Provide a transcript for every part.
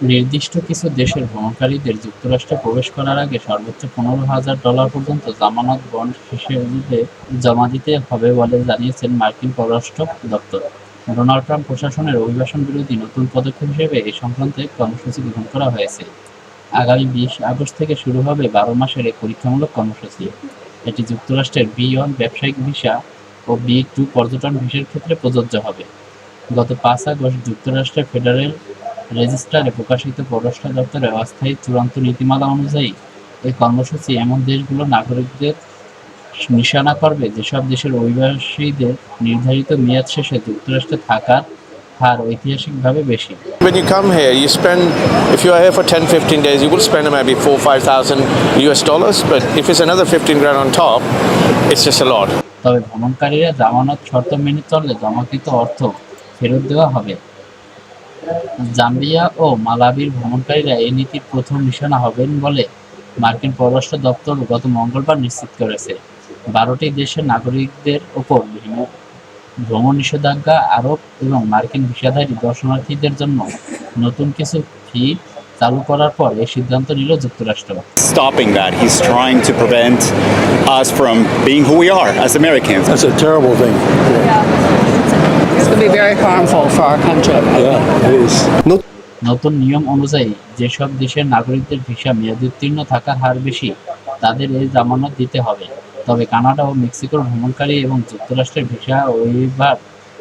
নির্দিষ্ট কিছু দেশের ভ্রমণকারীদের যুক্তরাষ্ট্রে প্রবেশ করার আগে সর্বোচ্চ পনেরো হাজার ডলার পর্যন্ত জামানত বন্ড হিসেবে জমা দিতে হবে বলে জানিয়েছেন মার্কিন পররাষ্ট্র দপ্তর। ডোনাল্ড ট্রাম্প প্রশাসনের অভিবাসন বিরোধী নতুন পদক্ষেপ হিসেবে এ সংক্রান্তে কর্মসূচি গ্রহণ করা হয়েছে। আগামী বিশ আগস্ট থেকে শুরু হবে বারো মাসের এক পরীক্ষামূলক কর্মসূচি। এটি যুক্তরাষ্ট্রের বি ওয়ান ব্যবসায়িক ভিসা ও বি টু পর্যটন ভিসার ক্ষেত্রে প্রযোজ্য হবে। গত পাঁচ আগস্ট যুক্তরাষ্ট্রের ফেডারেল রেজিস্ট্রারে প্রকাশিত পররাষ্ট্র দপ্তরের অস্থায়ী চূড়ান্ত নীতিমালা অনুযায়ী এই কর্মসূচি এমন দেশগুলোর নাগরিকদের নিশানা করবে যেসব দেশের অভিবাসীদের নির্ধারিত মেয়াদ শেষে যুক্তরাষ্ট্রে থাকার হার ঐতিহাসিকভাবে বেশি When you come here, you spend, if you are here for 10, 15 days, you will spend maybe four, 5,000 US dollars. But if it's another 15 grand on top, it's just a lot. তবে ভ্রমণকারীরা জামানত শর্ত মেনে চললে জমাকৃত অর্থ ফেরত দেওয়া হবে জাম্বিয়া ও মালাবির ভ্রমণকারীরা এই নীতির প্রথম নিশানা হবেন বলে মার্কিন পররাষ্ট্র দপ্তর গত মঙ্গলবার নিশ্চিত করেছে বারোটি দেশের নাগরিকদের ওপর ভ্রমণ নিষেধাজ্ঞা আরোপ এবং মার্কিন ভিসাধারী দর্শনার্থীদের জন্য নতুন কিছু ফি চালু করার পর এই সিদ্ধান্ত নিল যুক্তরাষ্ট্র stopping that. He's trying to prevent us from being who we are as Americans. That's a terrible thing. Be very harmful for our country. Yeah, it is. নতুন নিয়ম অনুযায়ী যেসব দেশের নাগরিকদের ভিসা মেয়াদোত্তীর্ণ থাকার হার বেশি তাদের এই জামানত দিতে হবে তবে কানাডা ও মেক্সিকোর ভ্রমণকারী এবং যুক্তরাষ্ট্রের ভিসা ওয়েভার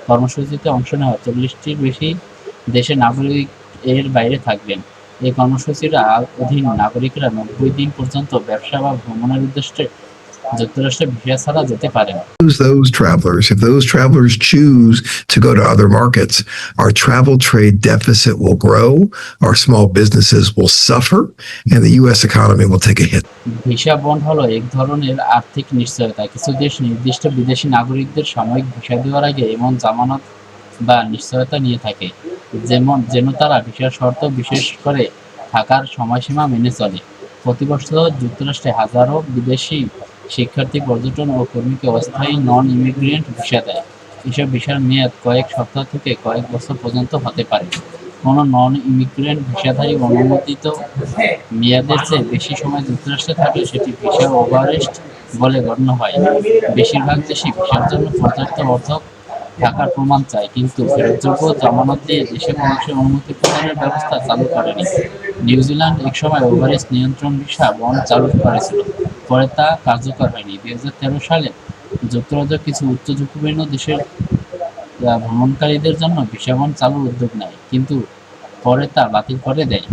কর্মসূচিতে অংশ নেওয়া চল্লিশটির বেশি দেশের নাগরিক এর বাইরে থাকবেন এই কর্মসূচির অধীন নাগরিকরা নব্বই দিন পর্যন্ত ব্যবসা বা ভ্রমণের উদ্দেশ্যে যুক্তরাষ্ট্রে ভিসা ছাড়া যেতে পারেন lose those travelers. If those travelers choose to go to other markets, our travel trade deficit will grow, our small businesses will suffer, and the U.S. economy will take a hit. Visa bond হলো এক ধরনের আর্থিক নিশ্চয়তা কিছু দেশ নির্দিষ্ট বিদেশি নাগরিকদের সাময়িক ভিসা দেওয়ার আগে এমন জামানত বা নিশ্চয়তা নিয়ে থাকে যেমন যেন তারা ভিসার শর্ত বিশেষ করে থাকার সময়সীমা মেনে চলে প্রতি বছর যুক্তরাষ্ট্রে হাজারো বিদেশি শিক্ষার্থী পর্যটন ও কর্মীকে অস্থায়ী নন ইমিগ্রেন্ট ভিসা দেয়। এসব ভিসার মেয়াদ কয়েক সপ্তাহ থেকে কয়েক বছর পর্যন্ত হতে পারে। কোনো নন ইমিগ্রেন্ট ভিসাধারী অনুমোদিত মেয়াদের চেয়ে বেশি সময় যুক্তরাষ্ট্রে থাকলে সেটি ভিসা ওভারেস্ট বলে গণ্য হয়। বেশিরভাগ দেশই ভিসার জন্য পর্যাপ্ত অর্থ থাকার প্রমাণ চায়, কিন্তু ফেরতযোগ্য জামানত দিয়ে দেশে মানুষের অনুমতি প্রদানের ব্যবস্থা চালু করেনি। নিউজিল্যান্ড একসময় ওভারেস্ট নিয়ন্ত্রণ ভিসা বন্ড চালু করেছিল। পরে তা কার্যকর হয়নি। দুই হাজার তেরো সালে যুক্তরাজ্য কিছু উচ্চ ঝুঁকিপূর্ণ দেশের ভ্রমণকারীদের জন্য ভিসা বন্ড চালুর উদ্যোগ নেয়, কিন্তু পরে তা বাতিল করে দেয়।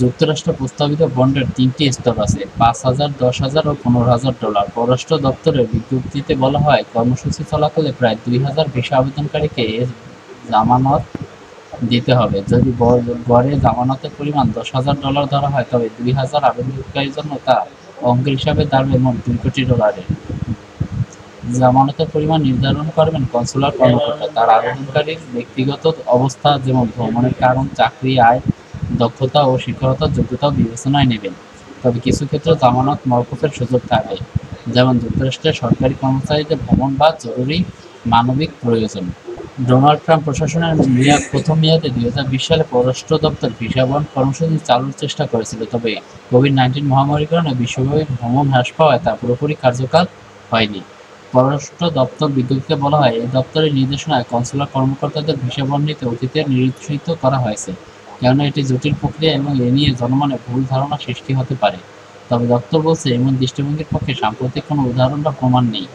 যুক্তরাষ্ট্র প্রস্তাবিত বন্ডের তিনটি স্তর আছে, পাঁচ হাজার, দশ হাজার ও পনেরো হাজার ডলার। পররাষ্ট্র দপ্তরের বিজ্ঞপ্তিতে বলা হয়, কর্মসূচি চলাকালে প্রায় দুই হাজার ভিসা আবেদনকারীকে এর জামানত দিতে হবে। যদি গড়ে জামানতের পরিমাণ দশ হাজার ডলার ধরা হয়, তবে দুই হাজার আবেদনকারীর জন্য তা অঙ্কের হিসাবে দাঁড়াবে মোট দুই কোটি ডলারের জামানতের পরিমাণ নির্ধারণ করবেন কনসুলার কর্মকর্তা। তার আবেদনকারীর ব্যক্তিগত অবস্থা যেমন ভ্রমণের কারণ, চাকরি, আয়, দক্ষতা ও শিক্ষকতার যোগ্যতাও বিবেচনায় নেবেন। তবে কিছু ক্ষেত্রে জামানত মওকুফের সুযোগ থাকে, যেমন যুক্তরাষ্ট্রের সরকারি কর্মচারীদের ভ্রমণ বা জরুরি মানবিক প্রয়োজন। ডোনাল্ড ট্রাম্প প্রশাসনের মেয়াদ প্রথম মেয়াদে দুই হাজার বিশ সালে পররাষ্ট্র দপ্তর ভিসা বন্ড কর্মসূচি চালুর চেষ্টা করেছিল, তবে কোভিড নাইন্টিন মহামারীর কারণে বিশ্বব্যাপী ভ্রমণ হ্রাস পাওয়ায় তা পুরোপুরি কার্যকর হয়নি। পররাষ্ট্র দপ্তর বিজ্ঞপ্তিতে বলা হয় এই দপ্তরের নির্দেশনায় কনসুলার কর্মকর্তাদের ভিসা বন্ড নিতে অতীতে নিরুৎসাহিত করা হয়েছে, কেননা এটি জটিল প্রক্রিয়া এবং এ নিয়ে জনমনে ভুল ধারণা সৃষ্টি হতে পারে। তবে দপ্তর বলছে, এমন দৃষ্টিভঙ্গির পক্ষে সাম্প্রতিক কোনো উদাহরণ বা প্রমাণ নেই।